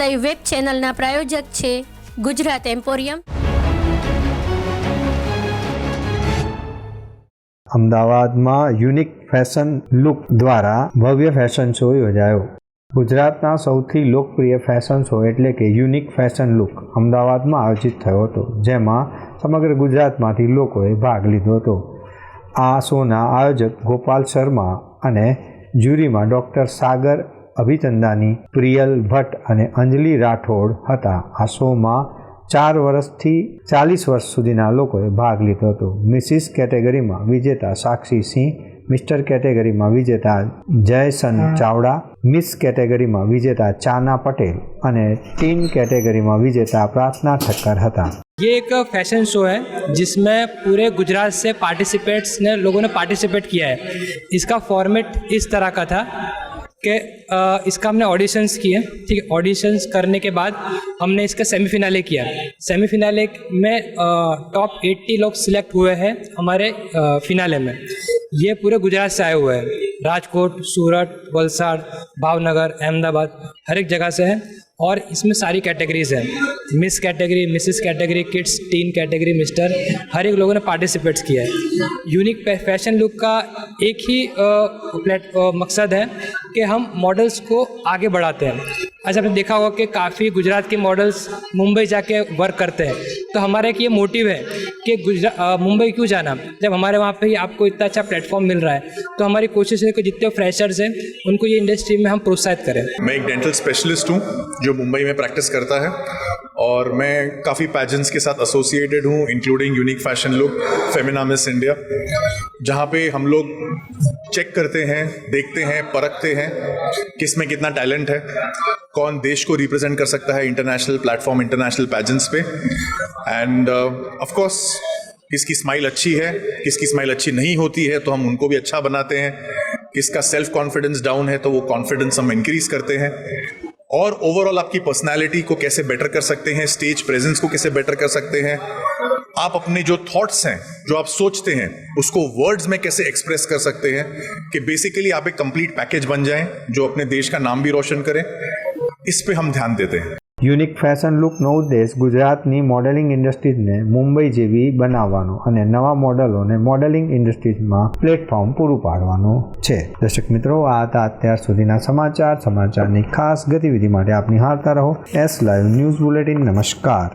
Live web ચેનલના પ્રાયોજક છે ગુજરાત એમ્પોરિયમ અમદાવાદમાં યુનિક ફેશન લુક દ્વારા ભવ્ય ફેશન શો યોજાયો. ગુજરાતના સૌથી લોકપ્રિય ફેશન શો એટલે કે યુનિક ફેશન લુક અમદાવાદમાં આયોજિત થયો હતો, જેમાં સમગ્ર ગુજરાતમાંથી લોકોએ ભાગ લીધો હતો. આ શોના આયોજક ગોપાલ શર્મા અને જ્યુરીમાં ડૉક્ટર સાગર અભિચંદાની પ્રિયલ ભટ્ટ અને અંજલિ રાઠોડ હતા આ શોમાં ચાર વર્ષથી ચાલીસ વર્ષ સુધીના લોકોએ ભાગ લીધો હતો મિસિસ કેટેગરીમાં વિજેતા સાક્ષી સિંહ મિસ્ટર કેટેગરીમાં વિજેતા જયસન ચાવડા મિસ કેટેગરીમાં વિજેતા ચાના પટેલ અને ટીન કેટેગરીમાં વિજેતા પ્રાર્થના ઠક્કર હતા ये एक फैशन शो है जिसमें पूरे गुजरात से पार्टिसिपेट्स ने लोगों ने पार्टिसिपेट किया है इसका फॉर्मेट इस तरह का था कि इसका हमने ऑडिशंस किए, ठीक है? ऑडिशंस करने के बाद हमने इसका सेमीफिनाले किया। सेमीफिनाले में टॉप 80 लोग सिलेक्ट हुए हैं हमारे फिनाले में। ये पूरे गुजरात से आए हुए हैं। राजकोट, सूरत, वलसाड, भावनगर, अहमदाबाद, हर एक जगह से है और इसमें सारी कैटेगरीज हैं। Miss category Mrs category kids teen category mister हर एक लोगों ने पार्टिसिपेट्स किया है। यूनिक फ़ैशन लुक का एक ही प्लेट मकसद है कि हम मॉडल्स को आगे बढ़ाते हैं। आज आपने देखा होगा कि काफ़ी गुजरात के मॉडल्स मुंबई जाके वर्क करते हैं। तो हमारा एक ये मोटिव है कि मुंबई क्यों जाना? जब हमारे वहाँ पे आपको इतना अच्छा प्लेटफॉर्म मिल रहा है तो हमारी कोशिश है कि जितने फ्रेशर्स हैं, उनको ये इंडस्ट्री में हम प्रोत्साहित करें। मैं एक डेंटल स्पेशलिस्ट हूँ, जो मुंबई में प्रैक्टिस करता है, और मैं काफ़ी पैजेंट्स के साथ एसोसिएटेड हूँ including unique fashion look Femina Miss India जहाँ पे हम लोग चेक करते हैं, देखते हैं, परखते हैं किसमें कितना टैलेंट है, कौन देश को रिप्रेजेंट कर सकता है इंटरनेशनल प्लेटफॉर्म इंटरनेशनल पैजेंट्स पे। एंड ऑफ़ कोर्स किसकी स्माइल अच्छी है, किसकी स्माइल अच्छी नहीं होती है तो हम उनको भी अच्छा बनाते हैं। किसका सेल्फ कॉन्फिडेंस डाउन है तो वो कॉन्फिडेंस हम इंक्रीज करते हैं। और ओवरऑल आपकी पर्सनालिटी को कैसे बेटर कर सकते हैं स्टेज प्रेजेंस को कैसे बेटर कर सकते हैं आप अपने जो थॉट्स हैं जो आप सोचते हैं उसको वर्ड्स में कैसे एक्सप्रेस कर सकते हैं कि बेसिकली आप एक कंप्लीट पैकेज बन जाएं जो अपने देश का नाम भी रोशन करें इस पे हम ध्यान देते हैं યુનિક ફેશન લુકનો ઉદ્દેશ ગુજરાતની મોડેલિંગ ઇન્ડસ્ટ્રીઝને મુંબઈ જેવી બનાવવાનો અને નવા મોડલોને મોડેલિંગ ઇન્ડસ્ટ્રીઝમાં પ્લેટફોર્મ પૂરું પાડવાનો છે દર્શક મિત્રો આ હતા અત્યાર સુધીના સમાચાર સમાચારની ખાસ ગતિવિધિ માટે આપ નિહાળતા રહો એસ લાઈવ ન્યૂઝ બુલેટિન નમસ્કાર